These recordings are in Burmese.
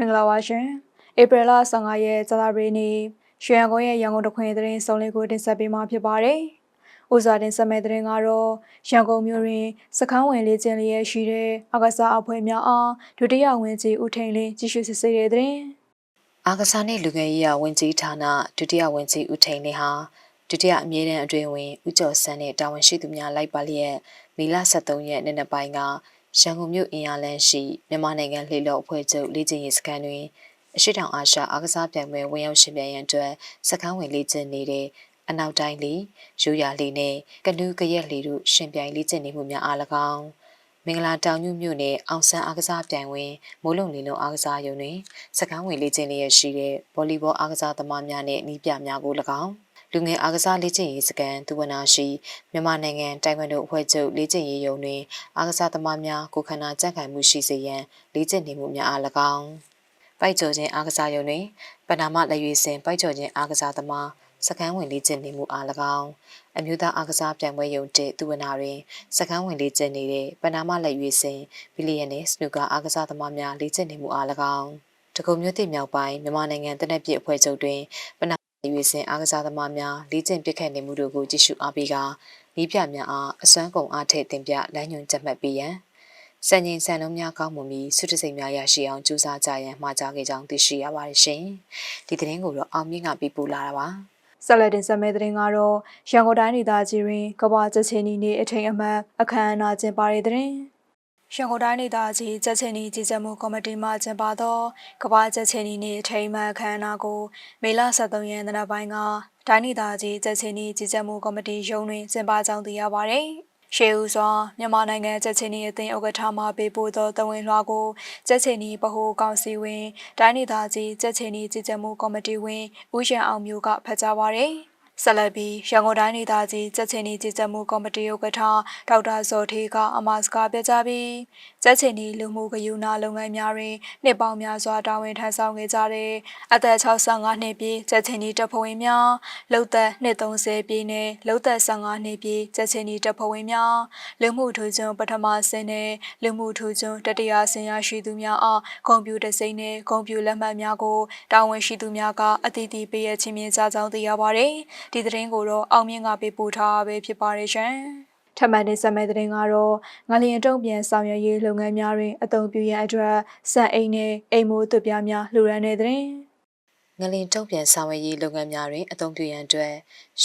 မင်္ဂလာပါရှင်ဧပြီလ15ရက်ဇာတာပရီနေ့ရွှေရန်ကုန်ရဲ့ရန်ကုန်တခွင်သတင်းစုံလင်ကိုတင်ဆက်ပေးမှာဖြစ်ပါတယ်။ဦးစွာတင်ဆက်မဲ့သတင်းကတော့ရန်ကုန်မြို့တွင်စခန်းဝင်လေးကျင်းလျက်ရှိတဲ့အကစားအဖွဲ့များအားဒုတိယဝန်ကြီးဦးထိန်လင်းကြီးစုစစ်ဆေးတဲ့သတင်း။အာကစားနှင့်လူငယ်ရေးရာဝန်ကြီးဌာနဒုတိယဝန်ကြီးဦးထိန်လင်းဟာဒုတိယအမြဲတမ်းအတွင်းဝင်ဦးကျော်စန်းနဲ့တာဝန်ရှိသူများလိုက်ပါလျက်မီလ23ရက်နေ့နက်ပိုင်းက ရန်ကုန်မြို့အင်အားလန်းရှိမြန်မာနိုင်ငံလှေလော်အဖွဲ့ချုပ်လေ့ကျင့်ရေးစခန်းတွင်အရှိတောင်အာရှအားကစားပြိုင်ပွဲဝင်ရောက်ရှင်ပြိုင်ရန်အတွက်စခန်းဝင်လေ့ကျင့်နေတဲ့အနောက်တိုင်းလီရိုးရာလီနဲ့ကနူးကရက်လီတို့ရှင်ပြိုင်လေ့ကျင့်နေမှုများအား၎င်းမင်္ဂလာတောင်ညွမြို့နယ်အောင်ဆန်းအားကစားပြိုင်ဝင်မိုးလုံလီလုံးအားကစားရုံတွင်စကန်းဝင်လေ့ကျင့်လျက်ရှိတဲ့ဗော်လီဘောအားကစားသမားများနဲ့နီးပြများကို၎င်း လူငယ်အားကစားလေ့ကျင့်ရေးစကန်သူဝနာရှိမြန်မာနိုင်ငံတိုင်ဝမ်တို့အဖွဲ့ချုပ်လေ့ကျင့်ရေးရုံတွင်အားကစားသမားများကိုခန္ဓာကြံ့ခိုင်မှုရှိစေရန်လေ့ကျင့်နေမှုများအား၎င်းပိုက်ကျော်ခြင်းအားကစားရုံတွင်ပနာမလက်ရွေးစင်ပိုက်ကျော်ခြင်းအားကစားသမားစကန်းဝင်လေ့ကျင့်နေမှုအား၎င်းအမျိုးသားအားကစားပြိုင်ပွဲရုံတစ်သူဝနာတွင်စကန်းဝင်လေ့ကျင့်နေတဲ့ပနာမလက်ရွေးစင်ဘီလီယံနဲ့စနူကာအားကစားသမားများလေ့ကျင့်နေမှုအား၎င်းတကုံမြို့တိမြောက်ပိုင်းမြန်မာနိုင်ငံတနက်ပြည့်အဖွဲ့ချုပ်တွင်ပနာ ရွေးစင်အားကစားသမားများလေ့ကျင့်ပြစ်ခတ်နေမှုတို့ကိုကြည့်ရှုအားပေးကာဤပြများအားအစွမ်းကုန်အားထည့်တင်ပြလမ်းညွှန်ချက်မှတ်ပေးရန်စံချိန်စံနှုန်းများကောင်းမွန်ပြီးစုတစိမ်များရရှိအောင်ကြိုးစားကြရန်မှာကြားခဲ့ကြောင်းသိရှိရပါတယ်ရှင်။ဒီသတင်းကိုတော့အောင်မြင့်ကပြပို့လာတာပါ။ဆက်လက်တင်ဆက်မယ့်သတင်းကတော့ရန်ကုန်တိုင်းဒေသကြီးတွင်ကမ္ဘာကျချင်းနီနေအထိန်အမှတ်အခမ်းအနားကျင်းပတဲ့သတင်း ရန်ကုန်တိုင်းဒေသကြီးကျချင်းနီကြီးကြပ်မှုကော်မတီမှကျင်းပသောကမ္ဘာကျချင်းနီနေအထိန်အမှတ်အခမ်းအနားကိုမေလ23ရက်နေ့ပိုင်းကတိုင်းဒေသကြီးကျချင်းနီကြီးကြပ်မှုကော်မတီရုံးတွင်ကျင်းပကြောင်းသိရပါသည်။ရှေးဦးစွာမြန်မာနိုင်ငံကျချင်းနီအသင်းဥက္ကဋ္ဌမှပေးပို့သောတဝင်လွှာကိုကျချင်းနီဗဟိုကောင်စီဝင်တိုင်းဒေသကြီးကျချင်းနီကြီးကြပ်မှုကော်မတီဝင်ဦးရန်အောင်မျိုးကဖတ်ကြားပါရယ်။ ဆက်လက်ပြီးရန်ကုန်တိုင်းဒေသကြီးကြက်ချင်နီကြီးကြပ်မှုကော်မတီဥက္ကဋ္ဌဒေါက်တာဇော်ထေးကအမစကားပြကြပြီးကြက်ချင်နီလူမှုဂယုဏလုပ်ငန်းများတွင်နှစ်ပေါင်းများစွာတာဝန်ထမ်းဆောင်ခဲ့ကြတဲ့အသက်65နှစ်ပြည့်ကြက်ချင်နီတပ်ဖွဲ့ဝင်များလုံသက်နှစ်30ပြည့်နဲ့လုံသက်15နှစ်ပြည့်ကြက်ချင်နီတပ်ဖွဲ့ဝင်များလူမှုထူးချွန်ပထမဆင့်နဲ့လူမှုထူးချွန်တတိယဆင့်ရရှိသူများအားကွန်ပျူတာစိတ်နဲ့ကွန်ပျူလက်မှတ်များကိုတာဝန်ရှိသူများကအသီးသီးပေးရချင်းမြင်ကြကြောင်းသိရပါတယ်။ဒီသတင်းကိုတော့အောင်မြင့်ကပေးပို့ထားပဲဖြစ်ပါတယ်ရှင်။ထပ်မံတင်ဆက်မယ့်သတင်းကတော့ငလျင်တုံ့ပြန်ဆောင်ရွက်ရေးလုပ်ငန်းများတွင်အသုံးပြုရန်အတွက်စက်အိမ်နဲ့အိမ်မိုးသွပ်ပြားများလှူဒါန်းတဲ့သတင်းငလင်တုံ့ပြန်ဆောင်ရွက်ရေးလုပ်ငန်းများတွင်အသုံးပြုရန်အတွက်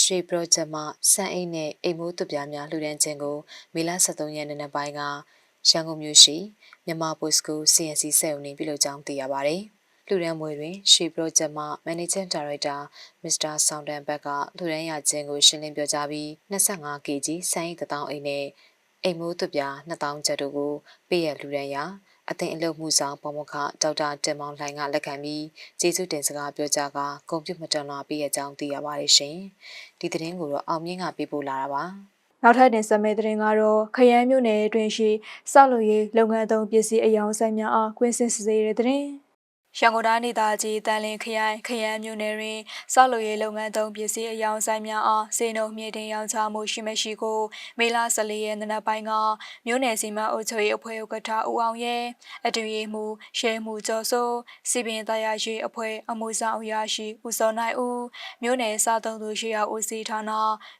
ရွှေ project မှစံအိတ်နဲ့အိမ်မိုးသွပ်ပြားများလှူဒန်းခြင်းကိုမေလ23ရက်နေ့ပိုင်းကရန်ကုန်မြို့ရှိမြန်မာပို့စကူ CNC စက်ရုံတွင်ပြုလုပ်ကြောင်းသိရပါသည်။ လူရန်မွေတွင်ရှီပရိုဂျက်မှ Managing Director Mr. ဆောင်းတန်ဘက်ကလူရန်ရခြင်းကိုရှင်းလင်းပြောကြားပြီး 25kg စံအိတ်1000အိတ်နဲ့အိမ်မိုးသွပြ2000ကျပ်တို့ကိုပေးရလူရန်ရအသင်အလုပ်မှုဆောင်ပမခဒေါက်တာတင်မောင်လှိုင်ကလက်ခံပြီးကျေးဇူးတင်စကားပြောကြားကဂုဏ်ပြုမတန်လာပေးရကြောင်းသိရပါတယ်ရှင်။ဒီသတင်းကိုတော့အောင်မြင့်ကပေးပို့လာတာပါ။နောက်ထပ်တင်ဆက်မယ့်သတင်းကတော့ခရမ်းမြို့နယ်အတွင်းရှိစောက်လို့ရေးလုပ်ငန်းသုံးပစ္စည်းအယောင်ဆိုင်များအားကွင်းစင်စစ်ဆေးတဲ့သတင်း။ ရန်ကုန်တိုင်းဒေသကြီးတန်လင်းခရိုင်ခရမ်းမြို့နယ်တွင်စောက်လုပ်ရေးလုပ်ငန်းသုံးပစ္စည်းအယောင်ဆိုင်များအားစေနုံမြေတင်ရောင်းချမှုရှိမရှိကိုမေလ14ရက်နေ့နက်ပိုင်းကမြို့နယ်စီမံအုပ်ချုပ်ရေးအဖွဲ့ဥက္ကဋ္ဌဦးအောင်ရဲအတူရေးမှုရှဲမှုကျော်စိုးစီပင်တရားရှိအဖွဲ့အမှုဆောင်အရာရှိဦးစောနိုင်ဦးမြို့နယ်စားသုံးသူရှိရာဦးစီးဌာန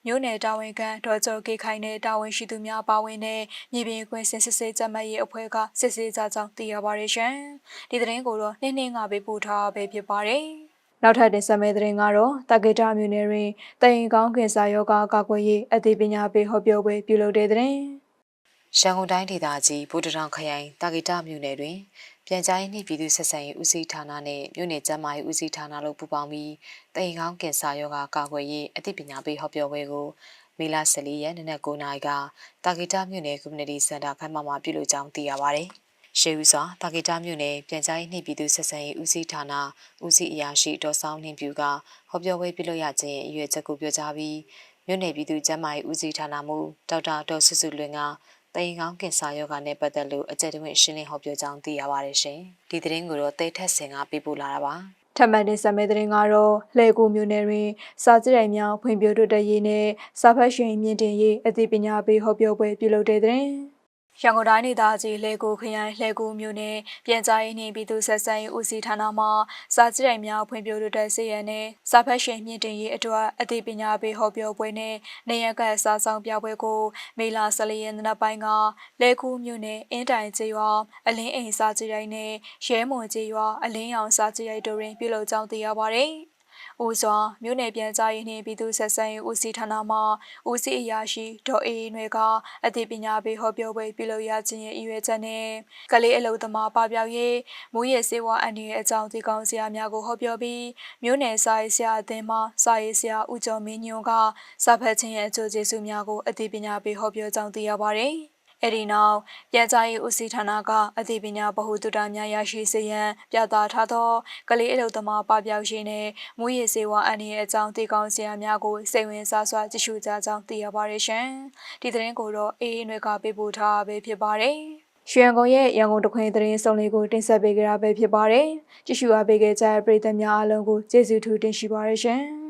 မြို့နယ်တာဝန်ခံဒေါ်ကျော်ကေခိုင်နဲ့တာဝန်ရှိသူများပါဝင်တဲ့မြေပြင်ကွင်းစစ်စစ်ကြမ်းမှတ်ရေးအဖွဲ့ကစစ်ဆေးကြကြောင်းသိရပါတယ်ရှင်ဒီသတင်းကိုတော့နေ့နေ့ငါပေးပို့ထားပဲဖြစ်ပါတယ်။နောက်ထပ်တင်ဆက်မယ့်သတင်းကတော့တက္ကတာမြို့နယ်တွင်တရင်ကောင်းကင်ဆာယောဂါကာကွယ်ရေးအသိပညာပေးဟောပြောပွဲပြုလုပ်တဲ့သတင်း။ရန်ကုန်တိုင်းဒေသကြီးဗုဒ္ဓတောင်ခရိုင်တာဂီတာမြို့နယ်တွင်ပြန်ကြားရေးနှင့်ပြည်သူ့ဆက်ဆံရေးဦးစီးဌာနနှင့်မြို့နယ်ကျန်းမာရေးဦးစီးဌာနတို့ပူးပေါင်းပြီးတရင်ကောင်းကင်ဆာရောဂါကာကွယ်ရေးအသိပညာပေးဟောပြောပွဲကိုမေလ14ရက်နေ့နက်9:00နာရီကတာဂီတာမြို့နယ် community center ခမ်းမမှာပြုလုပ်ကြောင်းသိရပါဗျ။ ရှေးဦးစွာတာဂီတာမြို့နယ်ပြန်ကြားရေးနှင့်ပြည်သူ့ဆက်ဆံရေးဦးစီးဌာနဦးစီးအရာရှိဒေါ်ဆောင်နှင်းပြူကဟောပြောပွဲပြုလုပ်ရခြင်းအရွယ်ချက်ကိုပြောကြားပြီးမြို့နယ်ပြည်သူ့ကျန်းမာရေးဦးစီးဌာနမှဒေါက်တာဒေါ်စုစုလွင်ကတရင်ကောင်းကင်ဆာယောဂါနဲ့ပတ်သက်လို့အကြံတွင်ရှင်းလင်းဟောပြောကြောင်းသိရပါတယ်ရှင်။ဒီသတင်းကိုတော့တဲထက်စင်ကပေးပို့လာတာပါ။ထပ်မံတင်ဆက်မယ့်သတင်းကတော့လှဲကူမြို့နယ်တွင် စာကြည့်တိုင်များဖွံ့ဖြိုးတိုးတက်ရေးနဲ့စာဖတ်ရှင်မြင့်တင်ရေးအသိပညာပေးဟောပြောပွဲပြုလုပ်တဲ့သတင်း ရန်ကုန်တိုင်းဒေသကြီးလေကူခရိုင်လေကူမြို့နယ်ပြည်ကြားရေးနှင့်ပြည်သူ့ဆက်ဆံရေးဦးစီးဌာနမှစာကြည့်တိုင်များဖွံ့ဖြိုးတိုးတက်စေရန်နှင့်စာဖတ်ရှင်မြင့်တင်ရေးအတွက်အသိပညာပေးဟောပြောပွဲနှင့်နေရကစာဆောင်ပြပွဲကိုမေလ14ရက်နေ့နက်ပိုင်းကလေကူမြို့နယ်အင်းတိုင်ကျေးရွာအလင်းအိမ်စာကြည့်တိုင်နှင့်ရဲမွန်ကျေးရွာအလင်းရောင်စာကြည့်တိုင်တို့တွင်ပြုလုပ်ကြောင်းသိရပါသည်။ ဦးစွာမြို့နယ်ပြန်ကြားရေးနှင့်ပြည်သူ့ဆက်ဆံရေးဦးစီးဌာနမှဦးစီးအရာရှိဒေါ်အေးအေးနွယ်ကအသိပညာပေးဟောပြောပွဲပြုလုပ်ရခြင်းရဲ့အရွယ်ချက်နဲ့ကလေးအလုံသမားပပျောက်ရေးမူရည်စေဝါအန်ဒီရဲ့အကြောင်းဒီကောင်းစရာများကိုဟောပြောပြီးမြို့နယ်စာရေးဆရာအသင်းမှစာရေးဆရာဦးကျော်မင်းညွန့်ကစာဖတ်ခြင်းရဲ့အကျိုးကျေးဇူးများကိုအသိပညာပေးဟောပြောကြောင်းသိရပါတယ်။ အဲ့ဒီနောက်ပြန်ကြားရေးဦးစီးဌာနကအသိပညာဗဟုသုတများရရှိစေရန်ပြသထားသောကလေးအလုသမားပပျောက်ရေးနှင့်မူရည်စေဝါအန်ဒီရဲ့အကြောင်းသိကောင်းစရာများကိုစိတ်ဝင်စားစွာကြည့်ရှုကြကြောင်းသိရပါတယ်ရှင်။ဒီသတင်းကိုတော့အေးအေးနွယ်ကပေးပို့ထားပဲဖြစ်ပါတယ်။ရွှေရန်ကုန်ရဲ့ရန်ကုန်တခွင်သတင်းစုံလေးကိုတင်ဆက်ပေးကြတာပဲဖြစ်ပါတယ်။ကြည့်ရှုအားပေးခဲ့ကြတဲ့ပရိသတ်များအားလုံးကိုကျေးဇူးထူးတင်ရှိပါရရှင်။